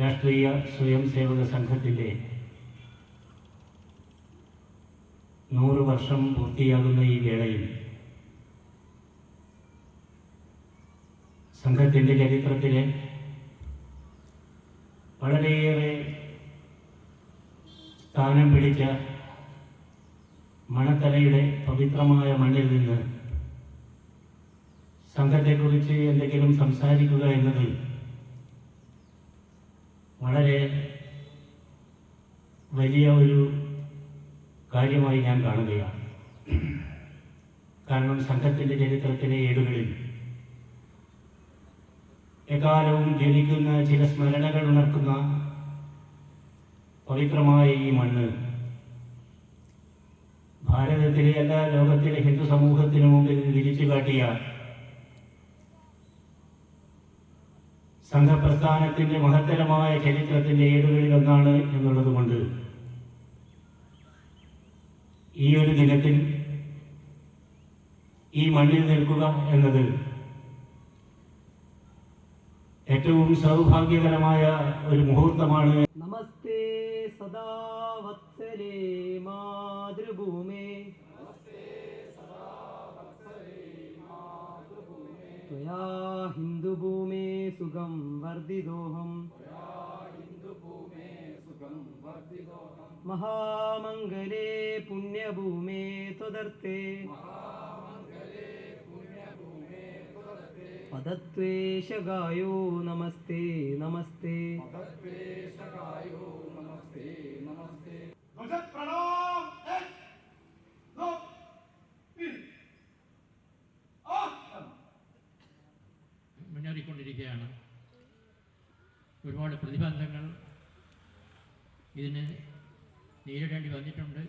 രാഷ്ട്രീയ സ്വയം സേവക സംഘത്തിന്റെ നൂറ് വർഷം പൂർത്തിയാകുന്ന ഈ വേളയിൽ സംഘത്തിന്റെ ചരിത്രത്തിലെ വളരെയേറെ സ്ഥാനം പിടിച്ച മണത്തലയുടെ പവിത്രമായ മണ്ണിൽ നിന്ന് സംഘത്തെക്കുറിച്ച് എന്തെങ്കിലും സംസാരിക്കുക എന്നത് വളരെ വലിയ ഒരു കാര്യമായി ഞാൻ കാണുകയാണ്. കാരണം സംഘത്തിന്റെ ചരിത്രത്തിലെ ഏടുകളിൽ എക്കാലവും ജനിക്കുന്ന ചില സ്മരണകൾ ഉണർത്തുന്ന പവിത്രമായ ഈ മണ്ണ് ഭാരതത്തിലെ എല്ലാ ലോകത്തിലെ ഹിന്ദു സമൂഹത്തിനു മുമ്പിൽ വിരിച്ചു കാട്ടിയ സംഘപ്രസ്ഥാനത്തിന്റെ മഹത്തരമായ ചരിത്രത്തിന്റെ ഏടുകളിൽ ഒന്നാണ് എന്നുള്ളതുകൊണ്ട് ഈ ഒരു ദിനത്തിൽ ഈ മണ്ണിൽ നിൽക്കുക എന്നത് ഏറ്റവും സൗഭാഗ്യകരമായ ഒരു മുഹൂർത്തമാണ്. നമസ്തേ സദാ വത്സലേ മാതൃഭൂമേ. ത്വയാ हिन्दुभूमे सुखं वर्धितोऽहम् महामङ्गले पुण्यभूमे त्वदर्थे पदत्वेशगायो नमस्ते नमस्ते മുന്നേറിക്കൊണ്ടിരിക്കുകയാണ് ഒരുപാട് പ്രതിബന്ധങ്ങൾ ഇതിന് നേരിടേണ്ടി വന്നിട്ടുണ്ട്.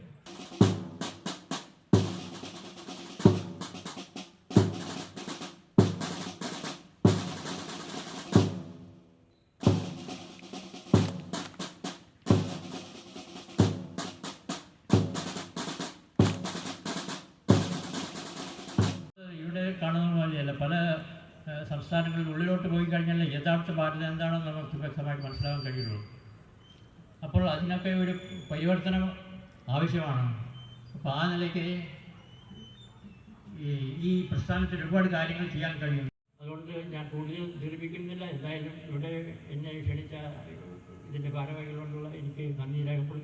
ഇവിടെ കാണുന്ന പോലെയല്ല പല സംസ്ഥാനങ്ങളിൽ ഉള്ളിലോട്ട് പോയി കഴിഞ്ഞാൽ യഥാർത്ഥ ഭാരതം എന്താണെന്ന് നമുക്ക് വ്യക്തമായിട്ട് മനസ്സിലാക്കാൻ കഴിയുള്ളൂ. അപ്പോൾ അതിനൊക്കെ ഒരു പരിവർത്തനം ആവശ്യമാണ്. അപ്പോൾ ആ നിലയ്ക്ക് ഈ പ്രസ്ഥാനത്തിൽ ഒരുപാട് കാര്യങ്ങൾ ചെയ്യാൻ കഴിയും. അതുകൊണ്ട് ഞാൻ കൂടുതൽ ദീർഘിപ്പിക്കുന്നില്ല എന്തായാലും ഇവിടെ എന്നെ ക്ഷണിച്ച ഇതിന്റെ ഭാരവാഹികളോടുള്ള എനിക്ക് നന്ദി രേഖപ്പെടുത്തുന്നു.